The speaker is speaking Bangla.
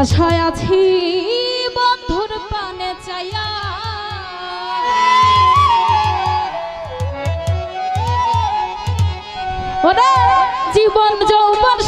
আশায় আছি বন্ধুর পানে চাইয়া জীবন যৌবন